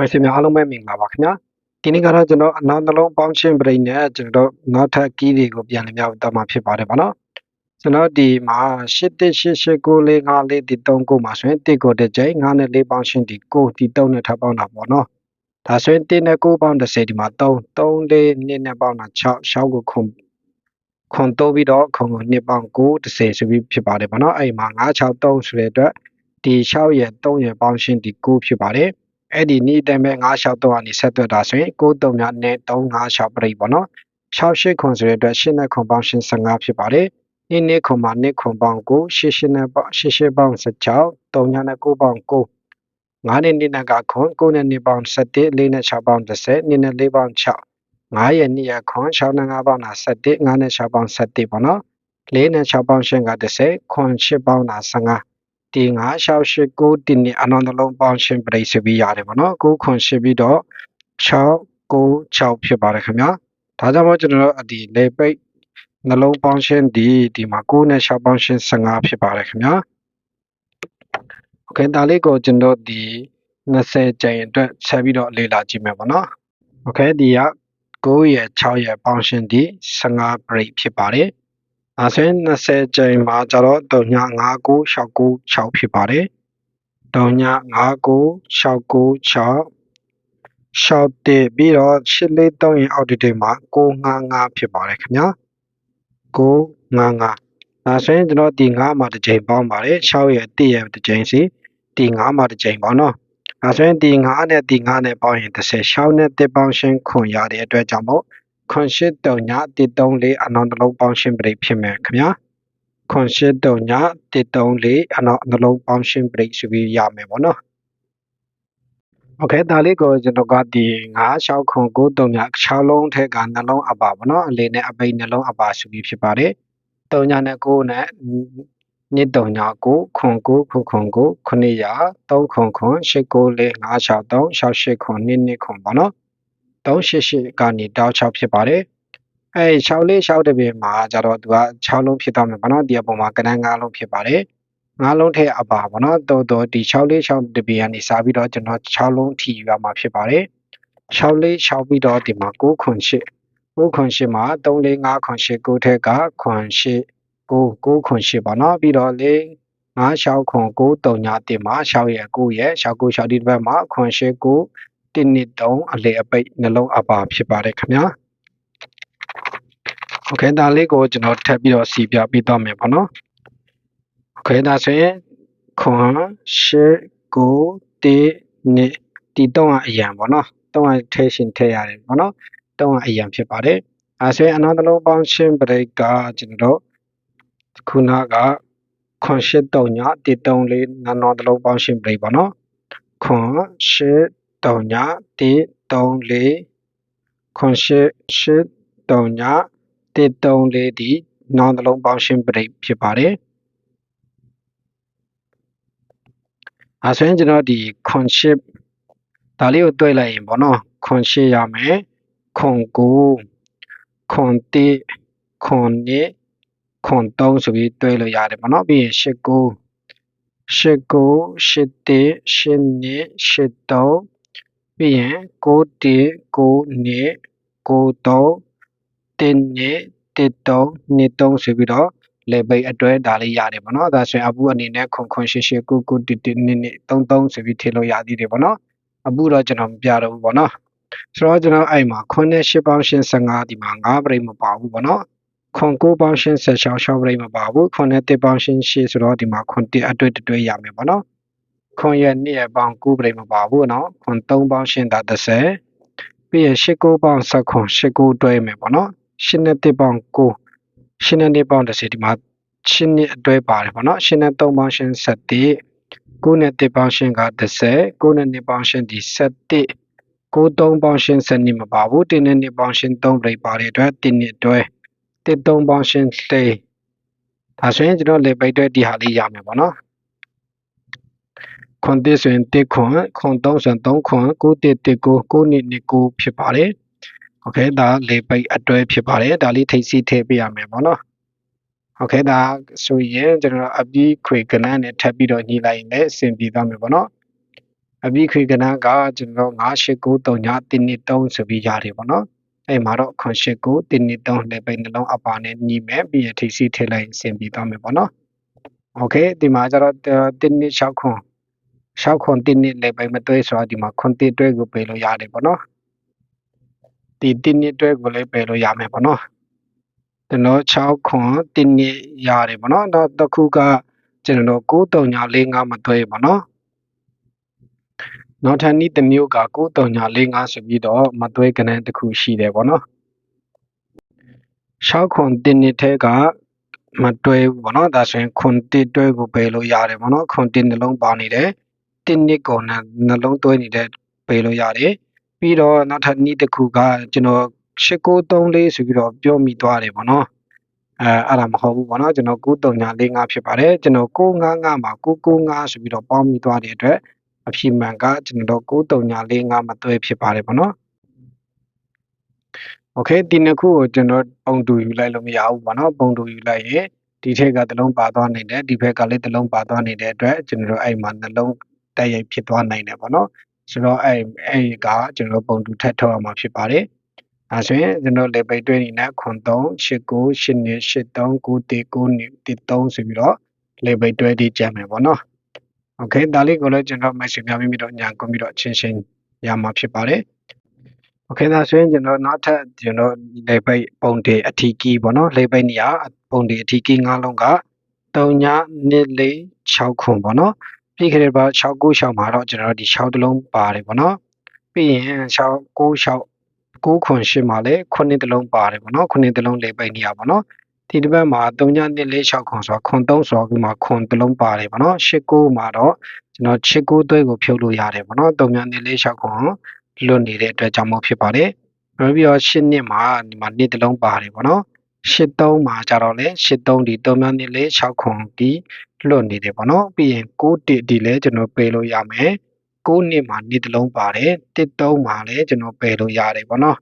မိတ်ဆွေများအားလုံးပဲမင်္ဂလာပါခင်ဗျာဒီနေ့ကတော့ကျွန်တော်အနောက်နှလုံးပေါင်းချင်းပရိနဲ့ကျွန်တော်နောက်ထပ်ကီးတွေကိုပြန်လည်များတော့မှာဖြစ်ပါတယ်ဗောနော်ကျွန်တော်ဒီမှာ81889454ဒီ3ကိုမှာဆိုရင်1ကိုတစ်ကြိမ်9နဲ့4ပေါင်းချင်းဒီ9ဒီ3နဲ့ထပ်ပေါင်းတာပေါ့နော်ဒါဆိုရင်1နဲ့9ပေါင်း30ဒီမှာ3 3 4 2နဲ့ပေါင်းတာ6 6ကိုခုံခွန်တိုးပြီးတော့ခုံကို2ပေါင်း9 30ဆိုပြီးဖြစ်ပါတယ်ဗောနော်အဲ့မှာ963ဆိုတဲ့အတွက်ဒီ6ရဲ့3ရဲ့ပေါင်းချင်းဒီ9ဖြစ်ပါတယ် အဲ့ဒီနေ့တိုင်းပဲ963ကနေဆက်သွက်တာဆိုရင်93များနဲ့356ပြိပေါ့နော်68ခွန်ဆိုတဲ့အတွက်8နဲ့ခွန်ပေါင်းရှင်း15ဖြစ်ပါတယ်နေ့နေ့ခွန်မှာနေ့ခွန်ပေါင်း9 88နဲ့ပေါင်း88ပေါင်း16 3ညနဲ့9ပေါင်း9 9နဲ့နေ့နဲ့ကခွန်9နဲ့နေ့ပေါင်း17 4နဲ့6ပေါင်း30နေ့နဲ့4ပေါင်း6 9ရက်နေ့ရခွန်6နဲ့5ပေါင်းတာ17 9နဲ့6ပေါင်း17ပေါ့နော်4နဲ့6ပေါင်းရှင်းက30ခွန်8ပေါင်းတာ15 ဒီ9689ဒီနေ့အနန္တလုံးပေါင်းရှင်းပြိစပြီးရတယ်ဗောနော်9ခွန်ရှင်းပြီးတော့696ဖြစ်ပါတယ်ခင်ဗျာဒါကြောင့်မို့ကျွန်တော်တို့ဒီလေပိတ်နှလုံးပေါင်းရှင်းဒီဒီမှာ9နဲ့6ပေါင်းရှင်း15ဖြစ်ပါတယ်ခင်ဗျာโอเคဒါလေးကိုကျွန်တော်ဒီ20ကြိမ်အတွက်ဆက်ပြီးတော့လေ့လာကြည့်မယ်ဗောနော်โอเคဒီက9ရဲ့6ရဲ့ပေါင်းရှင်းဒီ15 break ဖြစ်ပါတယ်အဲဆိုရင် 20ကြိမ်မှာကျတော့395969ဖြစ်ပါတယ်395969ရှောက်တဲ့ပြီးတော့843ရင်အောက်တိတ်မှာ955ဖြစ်ပါတယ်ခင်ဗျာ955အဲဆိုရင်ကျွန်တော်ဒီ9မှာတစ်ကြိမ်ပေါင်းပါတယ်6ရဲ့1ရဲ့တစ်ကြိမ်စီဒီ9မှာတစ်ကြိမ်ပေါ့နော်အဲဆိုရင်ဒီ9နဲ့ဒီ9နဲ့ပေါင်းရင်30 6နဲ့1ပေါင်းရှင်းခွန်ရတဲ့အတွက်ကြောင့်မို့ ခွန်ရှိတုံည134အနောင်တစ်လုံးပေါင်းရှင်းပြိဖြစ်မယ်ခင်ဗျာခွန်ရှိတုံည134အနောင်နှလုံးပေါင်းရှင်းပြိဆိုပြီးရမယ်ပေါ့နော်โอเคဒါလေးကိုကျွန်တော်ကဒီ9 6ခွန်9 3ည6လုံးထက်ကနှလုံးအပါပေါ့နော်အလေးနဲ့အပိတ်နှလုံးအပါဆိုပြီးဖြစ်ပါတယ်3ညနဲ့9နဲ့နှစ်3ည9ခွန်9ခုခွန်9 900 3ခွန်ခွန်8 9 4 5 6 3 6 8ခွန်2 2ခွန်ပေါ့နော် 388ကနေတောက်6ဖြစ်ပါတယ်အဲ6လေး6တပင်မှာကျတော့သူက6လုံးဖြစ်သွားမယ်ပေါ့နော်ဒီအပေါ်မှာကဏ္ဍ9လုံးဖြစ်ပါတယ်9လုံးထဲအပါပေါ့နော်တော်တော်ဒီ6လေး6တပင်ကနေစပြီးတော့ကျွန်တော်6လုံးထီယူရမှာဖြစ်ပါတယ်6လေး6ပြီးတော့ဒီမှာ9ခွန်8 9ခွန်8မှာ3လေး5ခွန်8 9ထက်ကခွန်8 9 9ခွန်8ပေါ့နော်ပြီးတော့လေ9 6ခွန်9 3ညတင်မှာ6ရဲ့9ရဲ့6 9 6ဒီဘက်မှာခွန်8 9 1နှစ်3အလေအပိတ်နှလုံးအပါဖြစ်ပါတယ်ခင်ဗျာโอเคဒါလေးကိုကျွန်တော်ထပ်ပြီးတော့စီပြပေးတော့မယ်ပေါ့နော်โอเคဒါဆိုရင်ခွန်ရှစ်ကိုတေနှစ်ဒီတော့အရန်ပေါ့နော်တော့ထဲရှင်ထဲရတယ်ပေါ့နော်တော့အရန်ဖြစ်ပါတယ်အဲဆိုရင်အနောက်တစ်လုံးပေါင်းရှင်းပရိတ်ကကျွန်တော်ခုနကခွန်ရှစ်တုံညတီတုံလေးနာနော်တစ်လုံးပေါင်းရှင်းပရိတ်ပေါ့နော်ခွန်ရှ စ်တုံညတီတုံလေးခွန်ရှစ်ရှစ်တုံညတီတုံလေးဒီနောက်တစ်လုံးပေါင်းရှင်းပရိတ်ဖြစ်ပါတယ်အဲဆိုရင်ကျွန်တော်ဒီ conship ဒါလေးကိုတွဲလိုက်ရင်ပေါ့နော် conship ရမယ်ခွန်ကိုခွန်တိခွန်နိခွန်3ဆိုပြီးတွဲလို့ရတယ်ပေါ့နော်ပြီးရင်8ကို8ကို8တိ8နိ8 3 ပြီးရင်9တိ9နိ9 3တင်းနိတစ်3နှစ်3ဆိုပြီးတော့လေပိတ်အတွဲဒါလေးရတယ်ပေါ့နော်ဒါဆိုရင်အပူအနေနဲ့ခွန်ခွန်ရှင်းရှင်းကုကုတိတိနိနိ33ဆိုပြီးထည့်လို့ရသေးတယ်ပေါ့နော်အပူတော့ကျွန်တော်မပြတော့ဘူးပေါ့နော်ဆိုတော့ကျွန်တော်အဲ့မှာခွန်နဲ့8ပေါင်းရှင်း15ဒီမှာ9ပြိမပါဘူးပေါ့နော်ခွန်9ပေါင်းရှင်း16 6ပြိမပါဘူးခွန်နဲ့1ပေါင်းရှင်း8ဆိုတော့ဒီမှာခွန်1အတွဲတွဲရမယ်ပေါ့နော် ခွန်ရဲ့2ရဲ့ပေါင်း9ပြိမပါဘူးနော်ခွန်3ပေါင်းရှင်းတာ30ပြီးရင်8 9ပေါင်း7ခွန်8 9တွဲမယ်ပေါ့နော်8နဲ့1ပေါင်း9ရှင်းနဲ့1ပေါင်း30ဒီမှာရှင်းနဲ့အတွဲပါတယ်ပေါ့နော်ရှင်းနဲ့3ပေါင်းရှင်း7 9နဲ့1ပေါင်းရှင်းက30 9နဲ့2ပေါင်းရှင်းဒီ7 9 3ပေါင်းရှင်း7နှစ်မပါဘူး1နဲ့2ပေါင်းရှင်း3ပြိပါတဲ့အတွက်1နှစ်အတွဲ1 3ပေါင်းရှင်း3ဒါဆိုရင်ကျွန်တော်လေပိတ်အတွက်ဒီဟာလေးရမယ်ပေါ့နော် ခွန်တစ်ဆိုရင်တစ်ခွန်ခွန်သုံးဆိုရင်သုံးခွန်ကိုတစ်တစ်ကိုကိုနှစ်နှစ်ကိုဖြစ်ပါတယ်โอเคဒါလေပိတ်အတွဲဖြစ်ပါတယ်ဒါလေးထိတ်စီထည့်ပြရမယ်ပေါ့နော်โอเคဒါဆိုရင်ကျွန်တော်အပြီးခွေကဏ္ဍနဲ့ထပ်ပြီးတော့ညီလိုက်ရင်လည်းအဆင်ပြေသွားမယ်ပေါ့နော်အပြီးခွေကဏ္ဍကကျွန်တော်98939ဆိုပြီးရတယ်ပေါ့နော်အဲ့မှာတော့98939လေပိတ်နှလုံးအပါနဲ့ညီမယ်ပြီးရထိတ်စီထည့်လိုက်ရင်အဆင်ပြေသွားမယ်ပေါ့နော်โอเคဒီမှာကျတော့1 2 6 ရှောက်ခွန်တင်းနှစ်လည်းပဲမတွဲဆိုတော့ဒီမှာခွန်တင်းတွဲကိုပေးလို့ရတယ်ပေါ့နော်ဒီတင်းနှစ်တွဲကိုလည်းပေးလို့ရမယ်ပေါ့နော်ကျွန်တော်6ခွန်တင်းနှစ်ရတယ်ပေါ့နော်တော့တစ်ခုကကျွန်တော်9တုံညာ4 5မတွဲပေါ့နော်နောက်ထပ်ဤတစ်မျိုးက9တုံညာ4 5ဆိုပြီးတော့မတွဲကနန်းတစ်ခုရှိတယ်ပေါ့နော်6ခွန်တင်းနှစ်ထဲကမတွဲဘူးပေါ့နော်ဒါဆိုရင်ခွန်တစ်တွဲကိုပေးလို့ရတယ်ပေါ့နော်ခွန်တစ်နှလုံးပါနေတယ် 1နှစ်ကိုနှလုံးတွဲနေတဲ့ပယ်လို့ရတယ်ပြီးတော့နောက်ထပ်နည်းတစ်ခုကကျွန်တော်8934ဆိုပြီးတော့ပြောမိသွားတယ်ပေါ့နော်အဲအဲ့ဒါမဟုတ်ဘူးပေါ့နော်ကျွန်တော်9345ဖြစ်ပါတယ်ကျွန်တော်955မှာ995ဆိုပြီးတော့ပေါင်းမိသွားတဲ့အတွက်အဖြစ်မှန်ကကျွန်တော်9345မသွဲဖြစ်ပါတယ်ပေါ့နော်โอเคဒီနှစ်ခုကိုကျွန်တော်ပုံတူယူလိုက်လို့မရဘူးပေါ့နော်ပုံတူယူလိုက်ရင်ဒီထက်ကတစ်လုံးပါသွားနိုင်တယ်ဒီဘက်ကလည်းတစ်လုံးပါသွားနေတဲ့အတွက်ကျွန်တော်အဲ့မှာနှလုံး တိုက်ရိုက်ဖြစ်သွားနိုင်တယ်ပေါ့နော်ဆိုတော့အဲ့အဲ့ကကျွန်တော်ပုံတူထပ်ထုတ်အောင်မှာဖြစ်ပါတယ်အဲဆိုရင်ကျွန်တော်လေပိတ်တွဲနေနဲ့ခွန်3 89 8နှစ်83 9 9နှစ်3ဆိုပြီးတော့လေပိတ်တွဲဒီကြံမယ်ပေါ့နော်โอเคဒါလေးကိုလည်းကျွန်တော် message ပြပြီးတော့ညာကွန်ပြီးတော့ချင်းချင်းရမှာဖြစ်ပါတယ်โอเคဒါဆိုရင်ကျွန်တော်နောက်ထပ်ကျွန်တော်လေပိတ်ပုံတေအထီကီပေါ့နော်လေပိတ်နေရပုံတေအထီကီ၅လုံးက3ည2လေး6ခွန်ပေါ့နော် ပြီးခဲ့တဲ့ပါ696မှာတော့ကျွန်တော်ဒီ6တလုံးပါတယ်ပေါ့နော်ပြီးရင်696 9ခွန်8မှာလည်း9တလုံးပါတယ်ပေါ့နော်9တလုံးလေပိတ်နေရပေါ့နော်ဒီတစ်ပတ်မှာ3ည2လေး6ခွန်ဆိုတော့ခွန်3ဆိုတော့ဒီမှာခွန်တလုံးပါတယ်ပေါ့နော်89မှာတော့ကျွန်တော်89သွဲကိုဖြုတ်လို့ရတယ်ပေါ့နော်3ည2လေး6ခွန်လွတ်နေတဲ့အတွက်ကြောင့်မို့ဖြစ်ပါတယ်နောက်ပြီးတော့8နှစ်မှာဒီမှာနှစ်တလုံးပါတယ်ပေါ့နော် 83မှာကြတော့လေ83ဒီ3များနှစ်လေး6ခွန်ဒီလွတ်နေတယ်ပေါ့နော်ပြီးရင်6တစ်ဒီလဲကျွန်တော်ပယ်လို့ရမယ်6နှစ်မှာနှစ်တလုံးပါတယ်13မှာလည်းကျွန်တော်ပယ်လို့ရတယ်ပေါ့နော်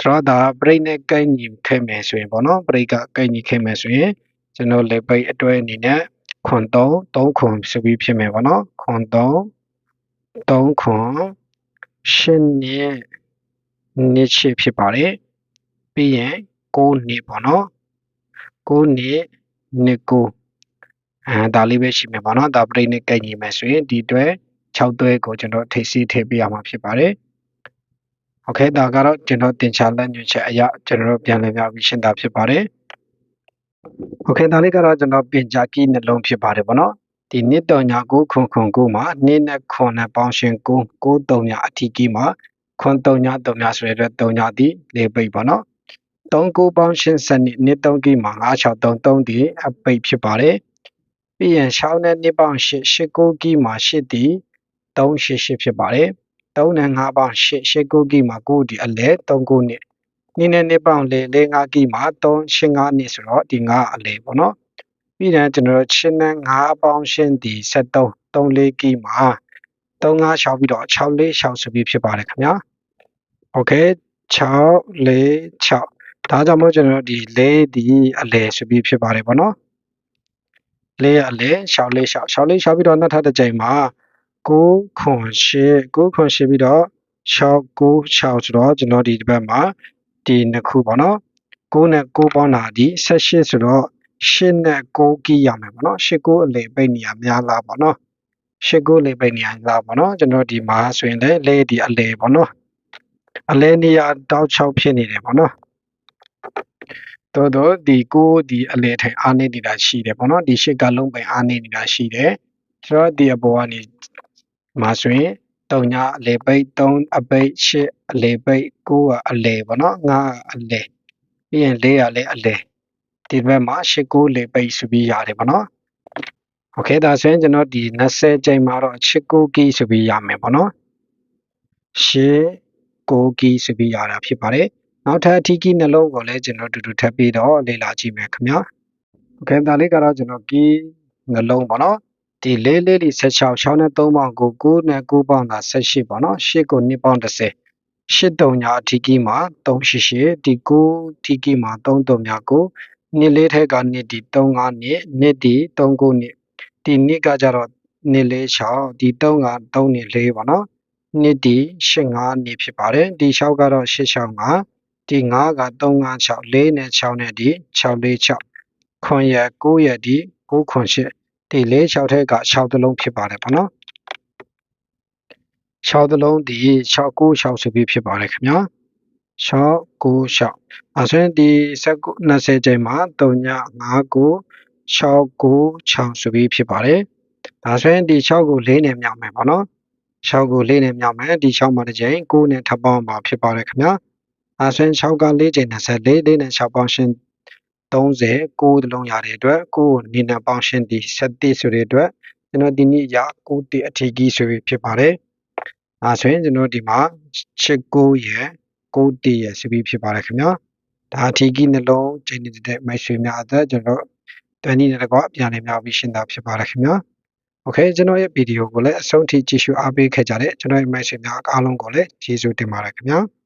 ဆိုတော့ဒါပရိတ်နဲ့ကိုက်ညီခဲ့မယ်ဆိုရင်ပေါ့နော်ပရိတ်ကကိုက်ညီခဲ့မယ်ဆိုရင်ကျွန်တော်လေပိတ်အတွဲအနေနဲ့ခွန်3 3ခွန်ဆိုပြီးဖြစ်မယ်ပေါ့နော်ခွန်3 3ခွန်ရှင်းနှစ်နှစ်ချစ်ဖြစ်ပါတယ်ပြီးရင် 6နှစ်ပေါ့နော်6နှစ်နှစ်ကိုအဲဒါလေးပဲရှိမယ်ပေါ့နော်ဒါပရိတ်နဲ့ကဲ့ညီမယ်ဆိုရင်ဒီတွဲ6တွဲကိုကျွန်တော်ထိစီထည့်ပြရမှာဖြစ်ပါတယ်โอเคဒါကတော့ကျွန်တော်တင်ချလက်ညွှန်ချက်အရာကျွန်တော်ပြန်လည်ပြပြီးရှင်းတာဖြစ်ပါတယ်โอเคဒါလေးကတော့ကျွန်တော်ပြင်ကြကီးနှလုံးဖြစ်ပါတယ်ပေါ့နော်ဒီနှစ်တော်ညာကိုခွန်ခွန်ကိုမှာနှစ်နဲ့ခွန်နဲ့ပေါင်းရှင်ကိုကိုတုံညာအထီးကြီးမှာခွန်တုံညာတုံညာဆိုတဲ့အတွက်တုံညာဒီလေးပိတ်ပါနော် 3ကိုပေါင်းရှင်းစနစ်နှစ်3ကိမှာ9633ဒီအပိတ်ဖြစ်ပါတယ်။ပြီးရင်6နဲ့2ပေါင်း8 89ကိမှာ8ဒီ388ဖြစ်ပါတယ်။3နဲ့5ပေါင်း8 89ကိမှာ9ဒီအလဲ39နှစ်နည်းနဲ့2ပေါင်းလေ5ကိမှာ385နှစ်ဆိုတော့ဒီ9အလဲပေါ့နော်။ပြီးရင်ကျွန်တော်တို့ချင်းနဲ့5ပေါင်းရှင်းဒီ73 34ကိမှာ356ပြီးတော့646ဆိုပြီးဖြစ်ပါတယ်ခင်ဗျာ။ Okay 6 4 6 ဒါကြောင့်မို့ကျွန်တော်ဒီလေးဒီအလဲဆိုပြီးဖြစ်ပါတယ်ပေါ့နော်လေးရအလဲရှောက်လေးရှောက်ရှောက်လေးရှောက်ပြီးတော့နောက်ထပ်တစ်ကြိမ်မှာ9ခွန်8 9ခွန်8ပြီးတော့6 9 6ဆိုတော့ကျွန်တော်ဒီတစ်ပတ်မှာဒီနှစ်ခုပေါ့နော်9နဲ့9ပေါင်းတာဒီ18ဆိုတော့ရှစ်နဲ့ကိုးကီးရမယ်ပေါ့နော်ရှစ်ကိုးအလေပိတ်နေရများလားပေါ့နော်ရှစ်ကိုးလေပိတ်နေရလားပေါ့နော်ကျွန်တော်ဒီမှာဆိုရင်လည်းလေဒီအလေပေါ့နော်အလဲနေရတောက်ချောက်ဖြစ်နေတယ်ပေါ့နော် တော်တော်ဒီကိုဒီအလဲထိုင်အားနေနေတာရှိတယ်ပေါ့နော်ဒီရှစ်ကလုံးပိန်အားနေနေတာရှိတယ်ကျွန်တော်ဒီအပေါ်ကနေမှာဆိုရင်တုံညာအလေပိတ်3အပိတ်8အလေပိတ်9အလေပေါ့နော်9အလေပြီးရင်4ကလည်းအလေဒီဘက်မှာ89လေပိတ်ဆိုပြီးရတယ်ပေါ့နော်โอเคဒါဆိုရင်ကျွန်တော်ဒီ20ချိန်မှာတော့89ကီဆိုပြီးရမယ်ပေါ့နော်89ကီဆိုပြီးရတာဖြစ်ပါတယ် နောက်ထပ်အထီးကီနှလုံးကိုလည်းကျွန်တော်တူတူထပ်ပြီးတော့လေ့လာကြည့်မယ်ခင်ဗျာโอเคဒါလေးကတော့ကျွန်တော်ကီနှလုံးပေါ့နော်ဒီလေးလေးဒီ16 6နဲ့3ပေါင်ကို9နဲ့9ပေါင်တာ18ပေါ့နော်8ကို2ပေါင်30ရှစ်တုံညာအထီးကီမှာ388ဒီ9ထီးကီမှာ3တုံညာကိုနှစ်လေးထဲကနှစ်ဒီ35နှစ်နှစ်ဒီ39နှစ်ဒီနှစ်ကကြတော့ နှစ်လေး6ဒီ3က3နှစ်4ပေါ့နော်နှစ်ဒီ8 5နှစ်ဖြစ်ပါတယ်ဒီ6ကတော့8 6 5 ဒီ9က3 5 6 4နဲ့6နဲ့ဒီ6 4 6ခွန်ရက်9ရက်ဒီ9ခွန်8ဒီ4 6ထက်က6သလုံးဖြစ်ပါတယ်ပေါ့နော်6သလုံးဒီ6 9 6ဆိုပြီးဖြစ်ပါတယ်ခင်ဗျာ6 9 6အဲဆိုရင်ဒီ20ချိန်မှာ3ည5 9 6 9 6ဆိုပြီးဖြစ်ပါတယ်ဒါဆိုရင်ဒီ6ကို4နဲ့မြောက်မယ်ပေါ့နော်6ကို4နဲ့မြောက်မယ်ဒီ6မှာတစ်ချိန်9နဲ့ထပ်ပေါင်းမှာဖြစ်ပါတယ်ခင်ဗျာ အာဆင်း6က4ချိန်24လေးနဲ့6ပေါင်းရှင်30ကိုးတလုံးရတဲ့အတွက်ကိုးနေနံပေါင်းရှင်ဒီ7ဆိုတဲ့အတွက်ကျွန်တော်ဒီနေ့ရာကိုးတိအထီကြီးဆိုပြီးဖြစ်ပါတယ်။အာဆိုရင်ကျွန်တော်ဒီမှာ6ကိုးရယ်ကိုးတိရယ်ဆိုပြီးဖြစ်ပါတယ်ခင်ဗျာ။ဒါအထီကြီးနှလုံးချိန်နေတဲ့မိတ်ဆွေများအသက်ကျွန်တော်တန်ဒီနဲ့တကွာပြန်လည်မြောက်ပြီးရှင်းတာဖြစ်ပါတယ်ခင်ဗျာ။ Okay ကျွန်တော်ရဲ့ဗီဒီယိုကိုလည်းအဆုံးထိကြည့်ရှုအားပေးခဲ့ကြတဲ့ကျွန်တော်ရဲ့မိတ်ဆွေများအားလုံးကိုလည်းကျေးဇူးတင်ပါတယ်ခင်ဗျာ။